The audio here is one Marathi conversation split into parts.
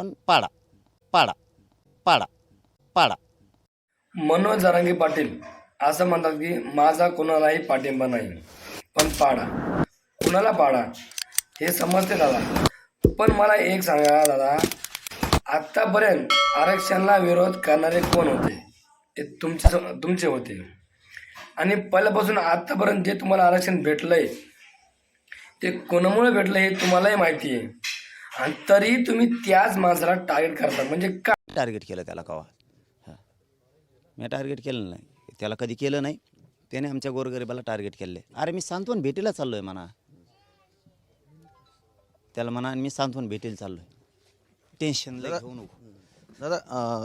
पण पाडा पाडा पाडा पाडा. मनोज जरांगे पाटील असं म्हणतात की माझा कोणालाही पाठिंबा नाही पण पाडा. कुणाला पाडा? हे समजते दादा. पण मला एक सांगा दादा आत्तापर्यंत आरक्षणाला विरोध करणारे कोण होते? ते तुमचे तुमचे होते. आणि पहिल्यापासून आत्तापर्यंत जे तुम्हाला आरक्षण भेटलंय ते कोणामुळे भेटलं हे तुम्हालाही माहिती आहे. आणि तरीही तुम्ही त्याच माणसाला टार्गेट करता. म्हणजे का टार्गेट केलं त्याला कवा? हां. मी टार्गेट केलं नाही. त्याला कधी केलं नाही. त्याने आमच्या गोरगरिबाला टार्गेट केले अरे मी सांत्वन भेटीला चाललो आहे म्हणा. त्याला म्हणा मी सांत्वन भेटीला चाललो आहे टेन्शन लय घेऊ नको. दादा अ,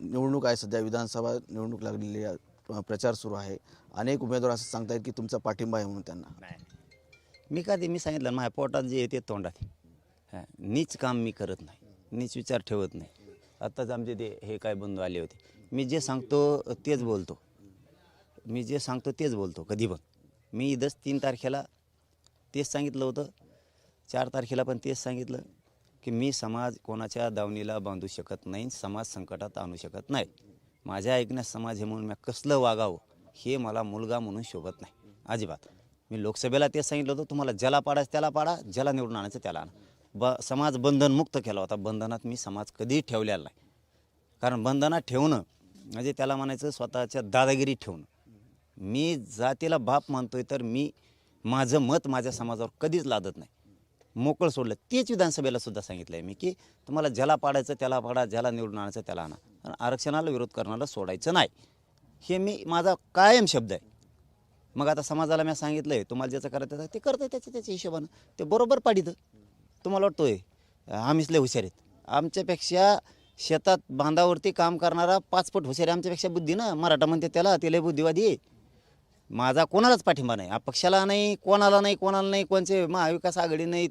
निवडणूक आहे सध्या. विधानसभा निवडणूक लागलेली आहे. अ, प्रचार सुरू आहे. अनेक उमेदवार असं सांगतायत की तुमचा पाठिंबा आहे म्हणून त्यांना. नाही. मी कधी मी सांगितलं ना, माझ्या पोटात जे येते तोंडात. नीच काम मी करत नाही. नीच विचार ठेवत नाही. आत्ताच आमचे ते हे काय बंधू आले होते. मी जे सांगतो तेच बोलतो. मी जे सांगतो तेच बोलतो कधी पण. मी इथंच तीन तारखेला तेच सांगितलं होतं. चार तारखेला पण तेच सांगितलं की मी समाज कोणाच्या दावणीला बांधू शकत नाही समाज संकटात आणू शकत नाही. माझ्या ऐकण्यास समाज हे म्हणून मी कसलं वागावं हे मला मुलगा म्हणून शोभत नाही. अजिबात. मी लोकसभेला तेच सांगितलं होतं तुम्हाला ज्याला पाडायचं त्याला पाडा ज्याला निवडून आणायचं त्याला आणा. ब समाज बंधनमुक्त केला होता. बंधनात मी समाज कधीही ठेवलेला नाही. कारण बंधनात ठेवणं म्हणजे त्याला म्हणायचं स्वतःच्या दादागिरी ठेवणं. मी जातीला बाप मानतोय तर मी माझं मत माझ्या समाजावर कधीच लादत नाही. मोकळं सोडलं. तेच विधानसभेला सुद्धा सांगितलं आहे मी की तुम्हाला ज्याला पाडायचं त्याला पाडा ज्याला निवडून आणायचं त्याला आणा. आणि आरक्षणाला विरोध करणारा सोडायचं नाही. हे मी माझा कायम शब्द आहे. मग आता समाजाला मी सांगितलं आहे तुम्हाला ज्याचं करायचं ते करतं त्याच्या त्याच्या हिशोबानं. ते बरोबर पाडितं. तुम्हाला वाटतोय? आम्हीच लय हुशार आहेत. आमच्यापेक्षा शेतात बांधावरती काम करणारा पाचपट हुशार आहे आमच्यापेक्षा बुद्धी ना? मराठा म्हणते त्याला ते लय बुद्धिवादी आहे. माझा कोणालाच पाठिंबा नाही. पक्षाला नाही कोणाला नाही कोणाला नाही कोणचे महाविकास आघाडी नाही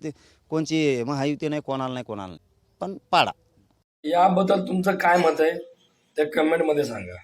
कोणची महायुती नाही कोणाला नाही कोणाला नाही. पण पाडा. याबद्दल तुमचं काय मत आहे? त्या कमेंटमध्ये सांगा.